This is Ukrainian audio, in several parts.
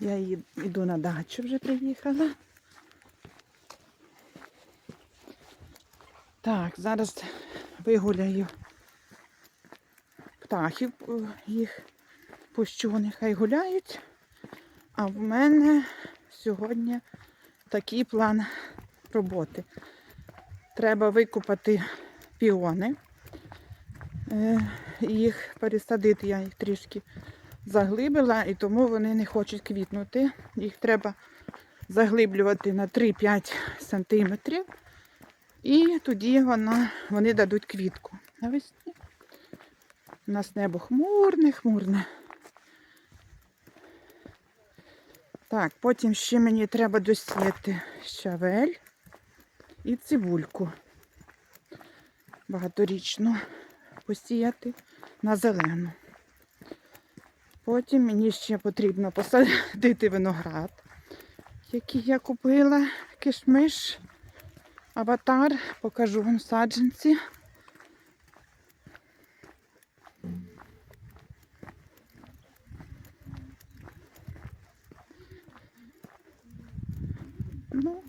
Я йду на дачу, вже приїхала. Так, зараз вигуляю птахів, е, їх пущу, нехай гуляють. А в мене сьогодні такий план роботи. Треба викопати піони. Е, Їх пересадити, я їх трішки заглибила, і тому вони не хочуть квітнути. Їх треба заглиблювати на 3-5 сантиметрів. І тоді вона, вони дадуть квітку навесні. У нас небо хмурне, хмурне. Так, потім ще мені треба досіяти щавель і цибульку. Багаторічну посіяти на зелену. Потім мені ще потрібно посадити виноград, який я купила, кишмиш, аватар, покажу вам саджанці. Ну,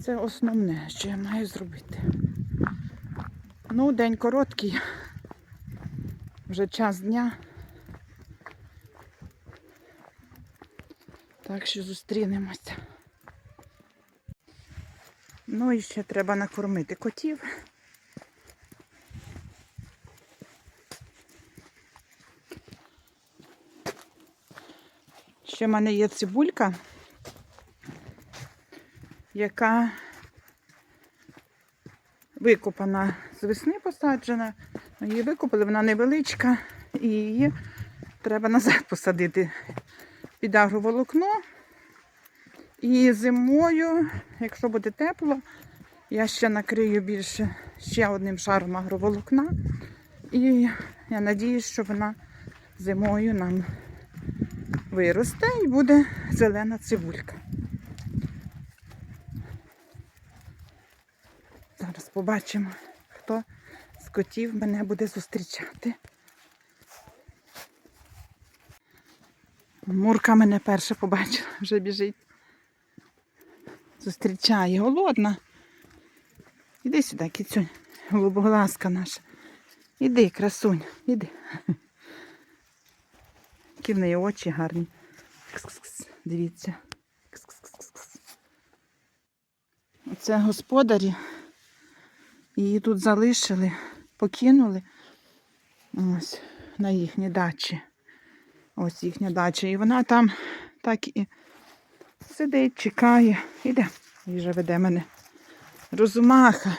це основне, що я маю зробити. Ну, день короткий, вже час дня. Так що зустрінемося. Ну і ще треба накормити котів. Ще в мене є цибулька, яка викопана з весни посаджена. Її викопали, вона невеличка, і її треба назад посадити під агроволокно. І зимою, якщо буде тепло, я ще накрию більше ще одним шаром агроволокна. І я надіюсь, що вона зимою нам виросте і буде зелена цибулька. Зараз побачимо, хто з котів мене буде зустрічати. Мурка мене перша побачила, вже біжить. Зустрічає, голодна. Іди сюди, кіцюнь, голубоглазка наша. Іди, красунь, іди. Які в неї очі гарні. Кс-кс-кс, Дивіться. Кс-кс-кс-кс. Оце господарі. Її тут залишили, покинули. Ось на їхній дачі. Ось їхня дача. І вона там так і сидить, чекає. Іде. Їжа веде мене. Розумаха.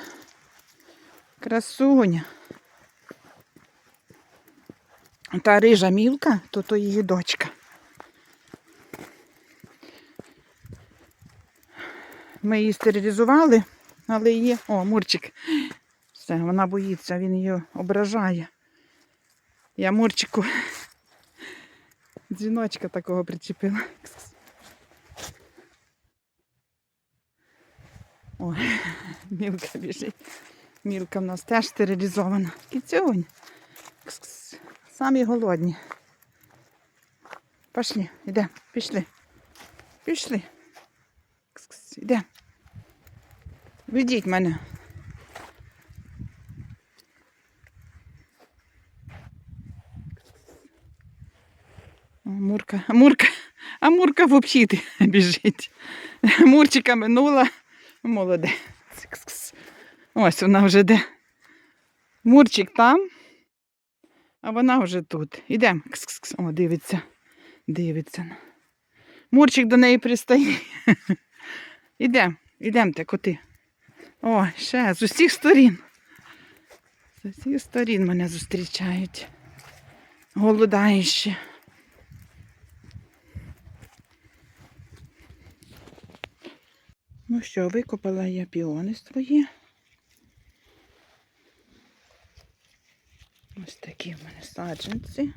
Красуня. Та рижа мілка, то то її дочка. Ми її стерилізували, але її... О, Мурчик. Все, вона боїться, він її ображає. Я Мурчику дзвіночка такого причепила. Ой, мілка біжить. Мілка в нас теж стерилізована. Кіцюнь. Самі голодні. Пішли, йдемо, пішли. Пішли. Йдемо. Ведіть мене. Мурка, Мурка, а Мурка в обхід біжить. Мурчика минула. Молодець. Кс-кс. Ось вона вже де. Мурчик там, а вона вже тут. Ідемо. О, дивиться. Дивиться. Мурчик до неї пристає. Ідемо, ідемте, коти. О, ще з усіх сторін. З усіх сторін мене зустрічають. Голодаючі. Ну що, викопала я піони свої. Ось такі в мене саджанці.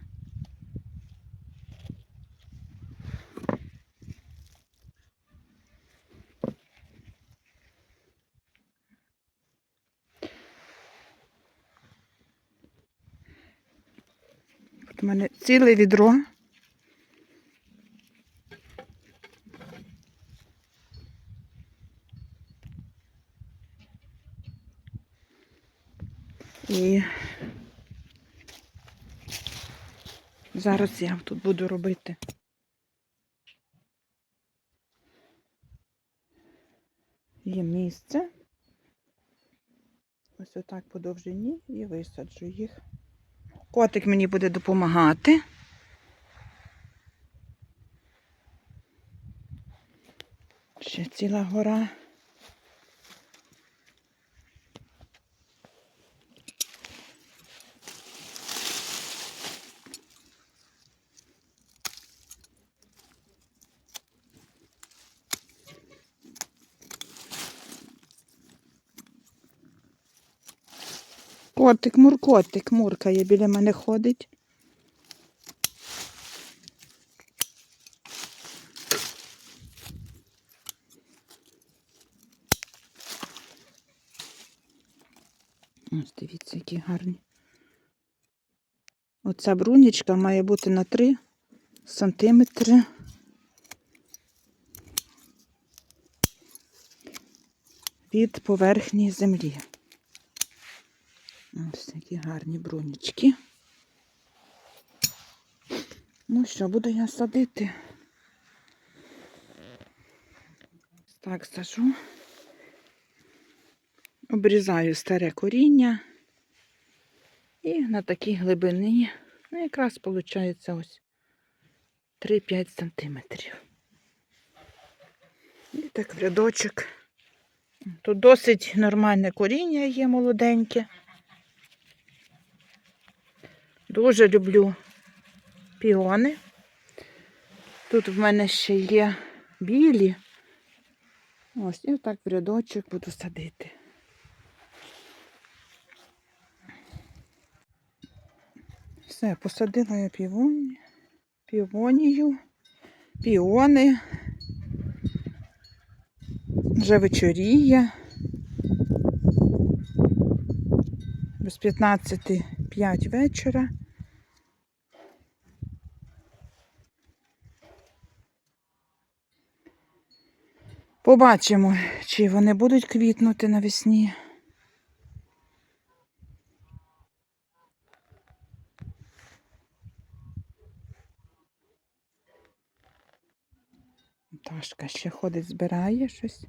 От у мене ціле відро. І зараз я тут буду робити. Є місце. Ось отак по довжині і висаджу їх. Котик мені буде допомагати. Ще ціла гора. Котик, муркотик, муркає біля мене ходить. Ось дивіться, які гарні. Оця брунічка має бути на 3 сантиметри. Від поверхні землі. Ось такі гарні брунічки. Ну що, буду я садити. Так, сажу. Обрізаю старе коріння. І на такій глибині, ну, якраз виходить ось 3-5 сантиметрів. І так в рядочок. Тут досить нормальне коріння є молоденьке. Дуже люблю піони. Тут в мене ще є білі. Ось, і отак в рядочок буду садити. Все, посадила я півоні, півонію, піони. Вже вечоріє. Без 15 5 вечора. Побачимо, чи вони будуть квітнути навесні. Ташка ще ходить, збирає щось.